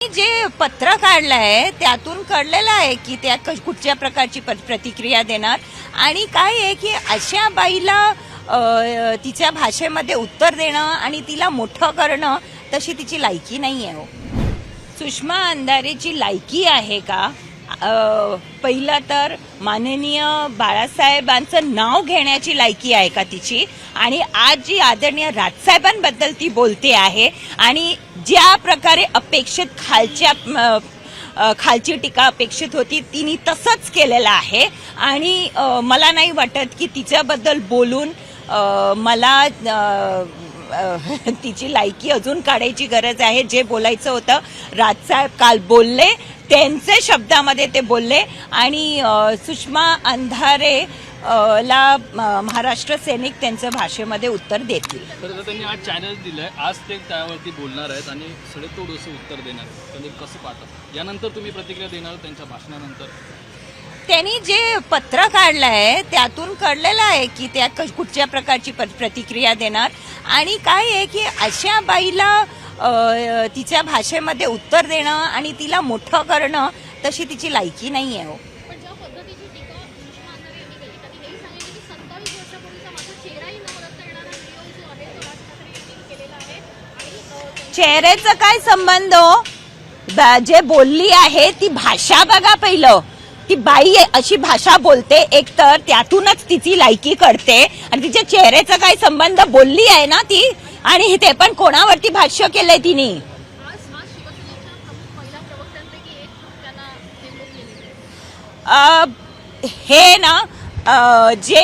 जे पत्र काढलं आहे त्यातून कळलेलं आहे की त्या क- कुठच्या प्रकारची प्रतिक्रिया देणार. आणि काय आहे की अशा बाईला तिच्या भाषेमध्ये उत्तर देणं आणि तिला मोठं करणं तशी तिची लायकी नाही आहे हो. सुषमा अंधारेची लायकी आहे का? पहिलं तर माननीय बाळासाहेबांचं नाव घेण्याची लायकी आहे का तिची? आणि आज जी आदरणीय राजसाहेबांबद्दल ती बोलते आहे आणि ज्या प्रकारे अपेक्षित खालच्या खालची टीका अपेक्षित होती तिने तसंच केलेलं आहे. आणि मला नाही वाटत की तिच्याबद्दल बोलून मला तिची लायकी अजून काढायची गरज आहे. जे बोलायचं होतं राजसाहेब काल बोलले त्यांचे शब्दामध्ये ते बोलले. आणि सुषमा अंधारे ला महाराष्ट्र सैनिक त्यांचं भाषेमध्ये उत्तर देतील. त्यांनी आज चॅनल दिलंय. आज ते त्यावरती बोलणार आहेत आणि सडेतोड असं उत्तर देणार म्हणजे कसं पाहतात? यानंतर तुम्ही प्रतिक्रिया देणार त्यांच्या भाषणानंतर? त्यांनी जे पत्र काढलंय त्यातून कळलेलं आहे की त्या कुठच्या प्रकारची प्रतिक्रिया देणार. आणि काय आहे की अशा बाईला तिच्या भाषेमध्ये उत्तर देणं आणि तिला मोठं करणं तशी तिची लायकी नाही आहे हो. चेहऱ्याचा काय संबंध हो? जे बोलली आहे ती भाषा बघा पहिलं. ती बाई आहे, अशी भाषा बोलते एक तर त्यातूनच तिची लायकी करते आणि तिच्या चेहऱ्याचा काय संबंध बोलली आहे ना ती? आणि ते पण कोणावरती भाष्य केलंय तिने? हे ना जे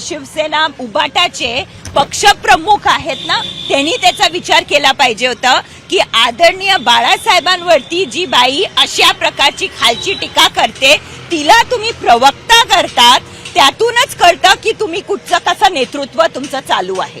शिवसेना उबाटाचे पक्षप्रमुख आहेत ना त्यांनी त्याचा विचार केला पाहिजे होता की आदरणीय बाळासाहेबांवरती जी बाई अशा प्रकारची खालची टीका करते तिला तुम्ही प्रवक्ता करतात त्यातूनच कळतं की तुम्ही कुठचं कसं नेतृत्व तुमचं चालू आहे.